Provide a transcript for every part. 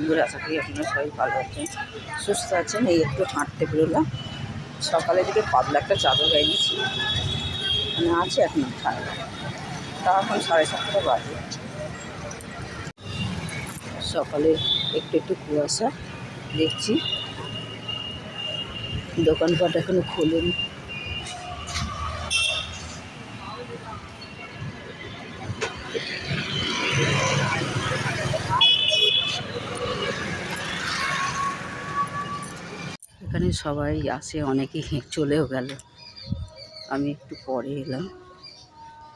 বন্ধুরা, আশা করি আপনারা সবাই ভালো আছেন, সুস্থ আছেন। এই একটু হাঁটতে বেরোলাম। সকালের দিকে পাতলা একটা চাদর গায়ে দিয়েছি মানে আছে এখন ঠান্ডা তা এখন সাড়ে সাতটা বাজে। সকালে একটু একটু কুয়াশা দেখছি। দোকানপাট এখনও খোলেনি। এখানে সবাই আসে অনেকেই চলেও গেল। আমি একটু পরে এলাম।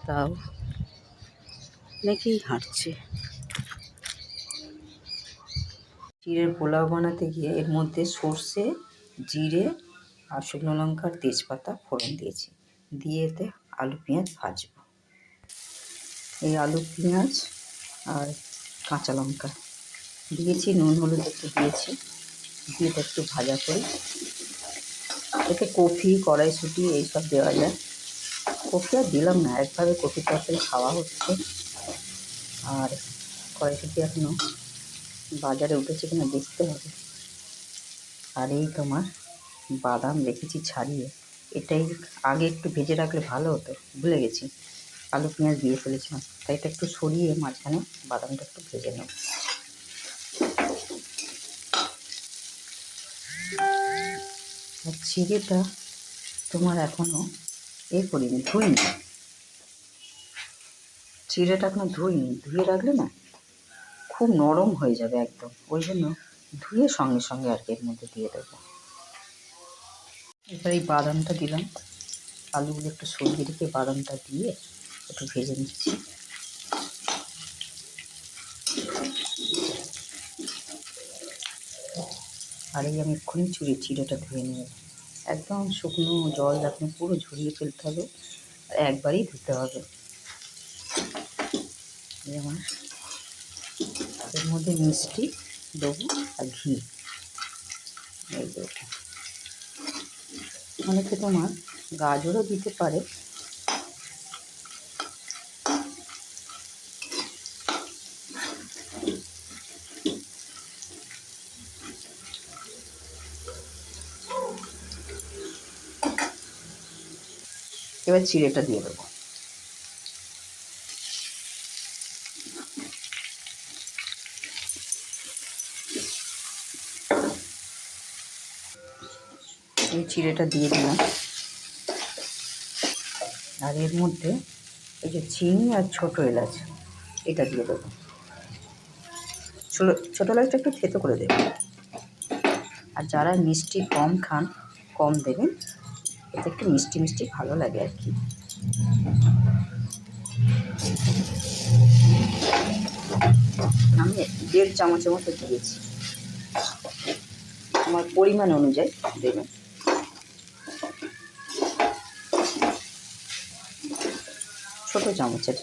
তাও অনেকেই হাঁটছে। চিড়ের পোলাও বানাতে গিয়ে এর মধ্যে সর্ষে, জিরে আর শুকনো লঙ্কার তেজপাতা ফোড়ন দিয়েছি। দিয়ে এতে আলু পেঁয়াজ ভাজবো। এই আলু পেঁয়াজ আর কাঁচা লঙ্কা। দিয়েছি, নুন, হলুদ একটু দিয়েছি। দিয়ে এটা একটু ভাজা করে। এতে কফি, কড়াইশুঁটি এইসব দেওয়া যায়। কফি আর দিলাম না একভাবে কফি তরকারি খাওয়া হচ্ছে। আর কড়াইশুটি এখনও বাজারে উঠেছে কিনা দেখতে হবে। আর এই তোমার বাদাম রেখেছি ছাড়িয়ে। এটাই আগে একটু ভেজে রাখলে ভালো হতো, ভুলে গেছি। আলু, পেঁয়াজ দিয়ে ফেলেছিলাম। তাই এটা একটু সরিয়ে মাঝখানে বাদামটা একটু ভেজে নেব। আর চিড়েটা তোমার এখনও এ করিনি, ধুইনি। চিড়েটা এখনও ধুইনি, ধুয়ে রাখলে না খুব নরম হয়ে যাবে একদম। ওই জন্য ধুয়ে সঙ্গে সঙ্গে আর কি এর মধ্যে দিয়ে দেবো। এবার এই বাদামটা দিলাম। আলুগুলো একটু সরিয়ে রেখে বাদামটা দিয়ে একটু ভেজে নিচ্ছি। আর এই আমি এক্ষুনি চুড়ি চিড়েটা ধুয়ে নেব একদম শুকনো জল আপনি পুরো ঝরিয়ে ফেলতে হবে একবারই ধুতে হবে। আমার এর মধ্যে মিষ্টি দেবো আর ঘি। অনেকে তোমার গাজরও দিতে পারে এবার চিড়েটা দিয়ে দেবো। এই চিড়েটা দিয়ে দিলাম। আর এর মধ্যে এই যে চিনি আর ছোটো এলাচ, এটা দিয়ে দেবো। ছোটো ছোটো এলাচটা একটু থেতো করে দেবেন। আর যারা মিষ্টি কম খান, কম দেবেন। এতে একটু মিষ্টি মিষ্টি ভালো লাগে আর কি। আমি দেড় চামচের মতো দিয়েছি। আমার পরিমাণ অনুযায়ী দেবেন ছোট চামচের।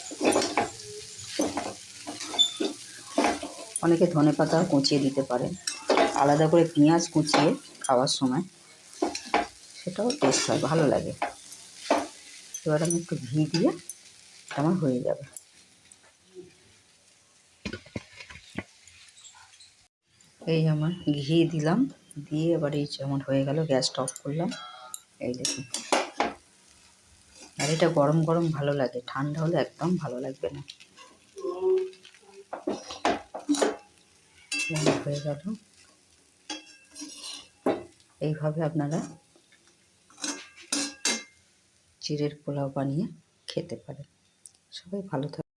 অনেকে ধনে পাতা কুচিয়ে দিতে পারেন আলাদা করে পেঁয়াজ কুচিয়ে খাওয়ার সময় সেটাও টেস্ট হয়, ভালো লাগে। এবার আমি একটু ঘি দিয়ে আমার হয়ে যাবে। এই আমার ঘি দিলাম, দিয়ে এবার এই যেমন হয়ে গেল গ্যাসটা অফ করলাম। এই দেখুন। আর এটা গরম গরম ভালো লাগে, ঠান্ডা হলে একদম ভালো লাগবে না। হয়ে গেল। এইভাবে আপনারা চিড়ের পোলাও বানিয়ে খেতে পারেন। সবাই ভালো থাকবে